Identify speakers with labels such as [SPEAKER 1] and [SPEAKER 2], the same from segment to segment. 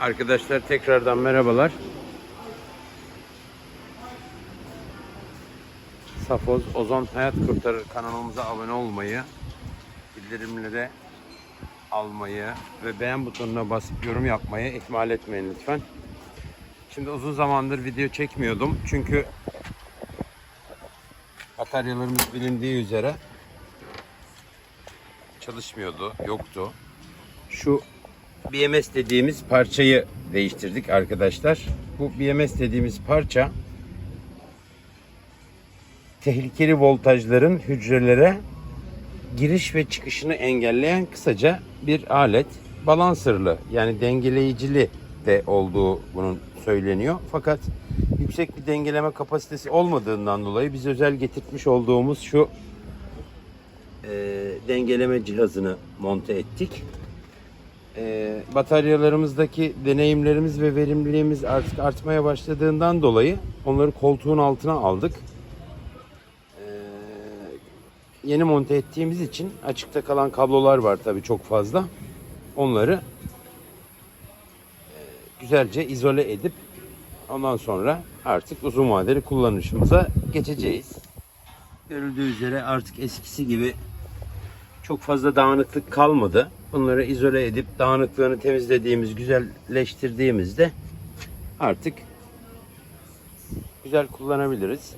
[SPEAKER 1] Arkadaşlar tekrardan merhabalar. Safoz Ozon Hayat Kurtarır kanalımıza abone olmayı, bildirimleri almayı ve beğen butonuna basıp yorum yapmayı ihmal etmeyin lütfen. Şimdi uzun zamandır video çekmiyordum çünkü bataryalarımız bilindiği üzere çalışmıyordu, yoktu. Şu BMS dediğimiz parçayı değiştirdik arkadaşlar. Bu BMS dediğimiz parça tehlikeli voltajların hücrelere giriş ve çıkışını engelleyen kısaca bir alet. Balansırlı yani dengeleyicili de olduğu bunun söyleniyor. Fakat yüksek bir dengeleme kapasitesi olmadığından dolayı biz özel getirtmiş olduğumuz şu e, dengeleme cihazını monte ettik. E, bataryalarımızdaki deneyimlerimiz ve verimliliğimiz artık artmaya başladığından dolayı onları koltuğun altına aldık. E, yeni monte ettiğimiz için açıkta kalan kablolar var tabii çok fazla. Onları e, güzelce izole edip ondan sonra artık uzun vadeli kullanışımıza geçeceğiz. Görüldüğü üzere artık eskisi gibi çok fazla dağınıklık kalmadı. Bunları izole edip dağınıklığını temizlediğimiz, güzelleştirdiğimizde artık güzel kullanabiliriz.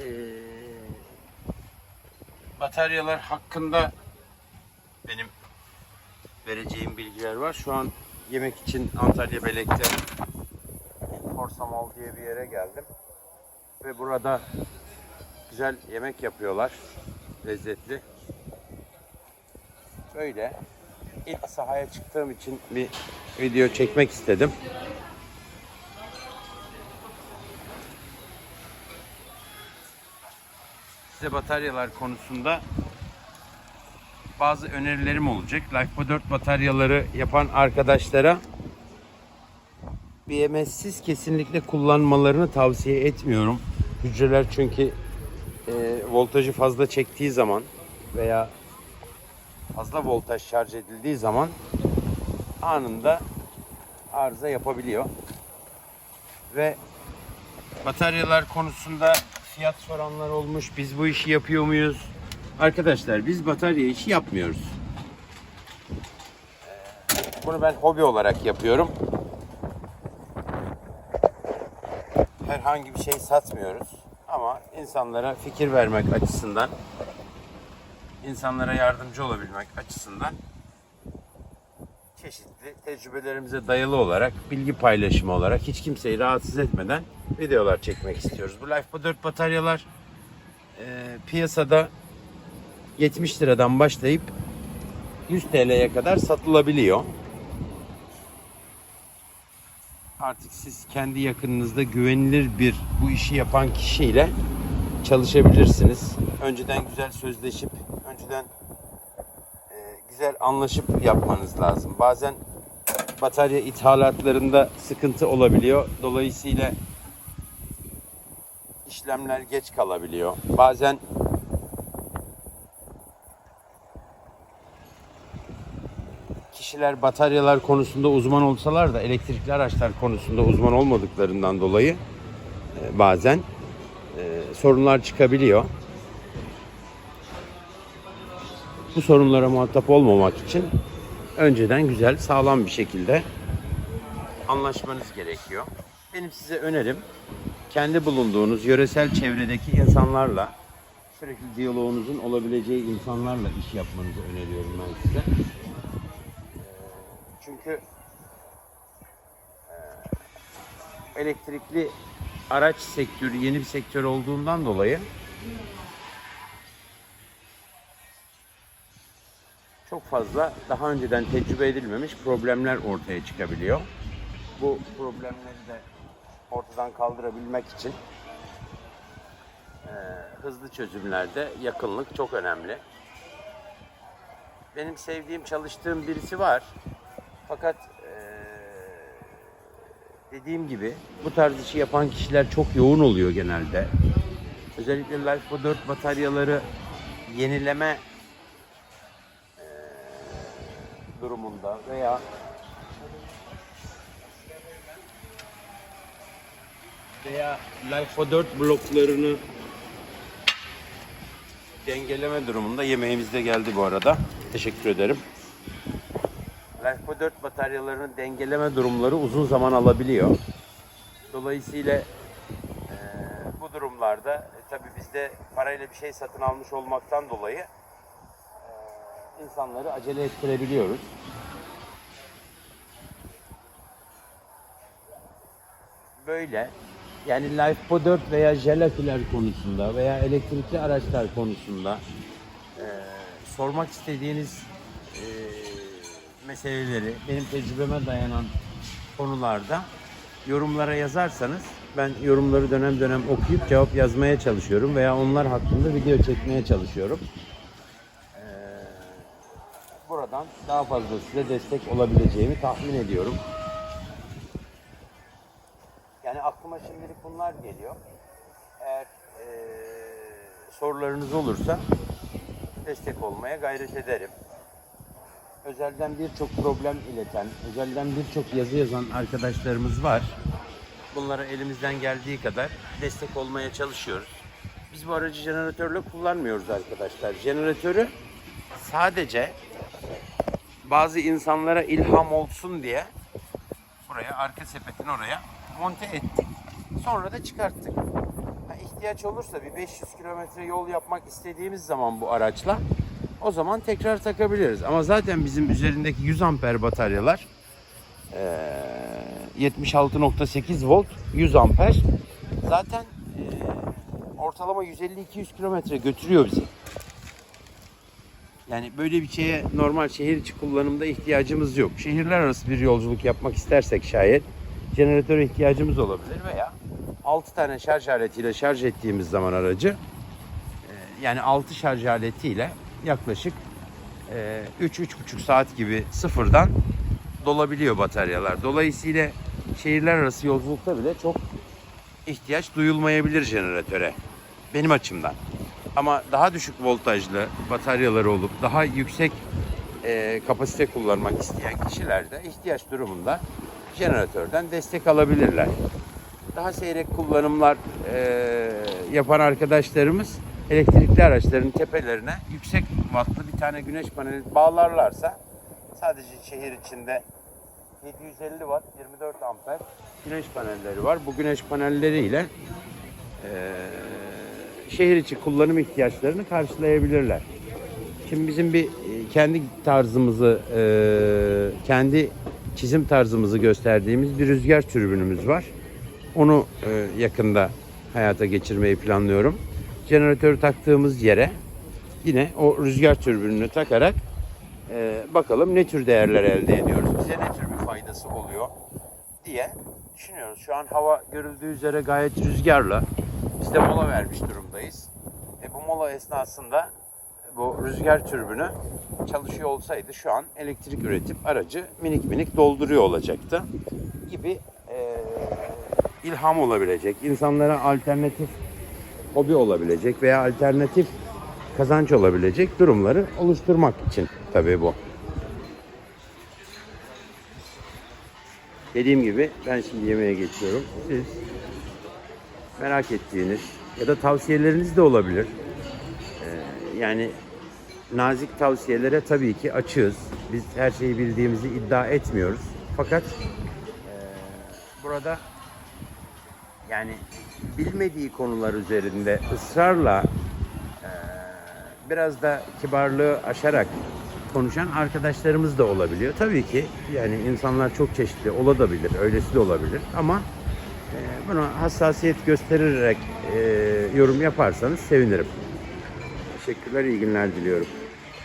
[SPEAKER 1] Ee, bataryalar hakkında benim vereceğim bilgiler var. Şu an yemek için Antalya Belek'te Korsamol diye bir yere geldim. Ve burada güzel yemek yapıyorlar. Lezzetli. Böyle ilk sahaya çıktığım için bir video çekmek istedim. Size bataryalar konusunda bazı önerilerim olacak. LifePo 4 bataryaları yapan arkadaşlara BMS'siz kesinlikle kullanmalarını tavsiye etmiyorum. Hücreler çünkü e, voltajı fazla çektiği zaman veya fazla voltaj şarj edildiği zaman anında arıza yapabiliyor. Ve bataryalar konusunda fiyat soranlar olmuş. Biz bu işi yapıyor muyuz? Arkadaşlar biz batarya işi yapmıyoruz. Ee, Bunu ben hobi olarak yapıyorum. Herhangi bir şey satmıyoruz. Ama insanlara fikir vermek açısından insanlara yardımcı olabilmek açısından çeşitli tecrübelerimize dayalı olarak, bilgi paylaşımı olarak hiç kimseyi rahatsız etmeden videolar çekmek istiyoruz. Bu LifePo 4 bataryalar e, piyasada 70 liradan başlayıp 100 TL'ye kadar satılabiliyor. Artık siz kendi yakınınızda güvenilir bir bu işi yapan kişiyle çalışabilirsiniz. Önceden güzel sözleşip, önceden e, güzel anlaşıp yapmanız lazım. Bazen batarya ithalatlarında sıkıntı olabiliyor. Dolayısıyla işlemler geç kalabiliyor. Bazen kişiler bataryalar konusunda uzman olsalar da elektrikli araçlar konusunda uzman olmadıklarından dolayı e, bazen e, sorunlar çıkabiliyor. Bu sorunlara muhatap olmamak için önceden güzel, sağlam bir şekilde anlaşmanız gerekiyor. Benim size önerim kendi bulunduğunuz yöresel çevredeki insanlarla sürekli diyaloğunuzun olabileceği insanlarla iş yapmanızı öneriyorum ben size. Ee, Çünkü e, elektrikli araç sektörü yeni bir sektör olduğundan dolayı çok fazla daha önceden tecrübe edilmemiş problemler ortaya çıkabiliyor. Bu problemleri de ortadan kaldırabilmek için e, hızlı çözümlerde yakınlık çok önemli. Benim sevdiğim, çalıştığım birisi var. Fakat dediğim gibi bu tarz işi yapan kişiler çok yoğun oluyor genelde. Özellikle LifePo 4 bataryaları yenileme durumunda veya veya Lifeo 4 bloklarını dengeleme durumunda yemeğimiz de geldi bu arada. Teşekkür ederim. Lifeo 4 bataryalarını dengeleme durumları uzun zaman alabiliyor. Dolayısıyla e, bu durumlarda e, tabii bizde parayla bir şey satın almış olmaktan dolayı insanları acele ettirebiliyoruz. Böyle yani Lifepo 4 veya jelakiler konusunda veya elektrikli araçlar konusunda eee, sormak istediğiniz eee, meseleleri benim tecrübeme dayanan konularda yorumlara yazarsanız ben yorumları dönem dönem okuyup cevap yazmaya çalışıyorum veya onlar hakkında video çekmeye çalışıyorum. Buradan daha fazla size destek olabileceğimi tahmin ediyorum. Yani aklıma şimdilik bunlar geliyor. Eğer eee, sorularınız olursa destek olmaya gayret ederim. Özelden birçok problem ileten, özelden birçok yazı yazan arkadaşlarımız var. Bunlara elimizden geldiği kadar destek olmaya çalışıyoruz. Biz bu aracı jeneratörle kullanmıyoruz arkadaşlar. Jeneratörü sadece bazı insanlara ilham olsun diye buraya arka sepetin oraya monte ettik. Sonra da çıkarttık. Ha, ihtiyaç olursa bir 500 kilometre yol yapmak istediğimiz zaman bu araçla o zaman tekrar takabiliriz. Ama zaten bizim üzerindeki 100 amper bataryalar eee, 76.8 volt 100 amper zaten ortalama 150-200 kilometre götürüyor bizi. Yani böyle bir şeye normal şehir içi kullanımda ihtiyacımız yok. Şehirler arası bir yolculuk yapmak istersek şayet jeneratöre ihtiyacımız olabilir veya 6 tane şarj aletiyle şarj ettiğimiz zaman aracı e, yani 6 şarj aletiyle yaklaşık e, 3-3,5 saat gibi sıfırdan dolabiliyor bataryalar. Dolayısıyla şehirler arası yolculukta bile çok ihtiyaç duyulmayabilir jeneratöre. Benim açımdan. Ama daha düşük voltajlı bataryaları olup daha yüksek e, kapasite kullanmak isteyen kişiler de ihtiyaç durumunda jeneratörden destek alabilirler. Daha seyrek kullanımlar e, yapan arkadaşlarımız elektrikli araçların tepelerine yüksek wattlı bir tane güneş paneli bağlarlarsa sadece şehir içinde 750 watt 24 amper güneş panelleri var. Bu güneş panelleriyle eee şehir içi kullanım ihtiyaçlarını karşılayabilirler. Şimdi bizim bir e, kendi tarzımızı, e, kendi çizim tarzımızı gösterdiğimiz bir rüzgar türbünümüz var. Onu e, yakında hayata geçirmeyi planlıyorum. Jeneratörü taktığımız yere yine o rüzgar türbününü takarak bakalım ne tür değerler elde ediyoruz. Bize ne tür bir faydası oluyor diye düşünüyoruz. Şu an hava görüldüğü üzere gayet rüzgarlı. De mola vermiş durumdayız. E, bu mola esnasında bu rüzgar türbünü çalışıyor olsaydı şu an elektrik üretip aracı minik minik dolduruyor olacaktı gibi e, ilham olabilecek, insanlara alternatif hobi olabilecek veya alternatif kazanç olabilecek durumları oluşturmak için tabii bu. Dediğim gibi ben şimdi yemeğe geçiyorum. Siz merak ettiğiniz ya da tavsiyeleriniz de olabilir. Ee, yani nazik tavsiyelere tabii ki açığız. Biz her şeyi bildiğimizi iddia etmiyoruz. Fakat e, burada yani bilmediği konular üzerinde ısrarla e, biraz da kibarlığı aşarak konuşan arkadaşlarımız da olabiliyor. Tabii ki yani insanlar çok çeşitli olabilir, öylesi de olabilir ama e, buna hassasiyet göstererek e, yorum yaparsanız sevinirim. Teşekkürler, iyi günler diliyorum.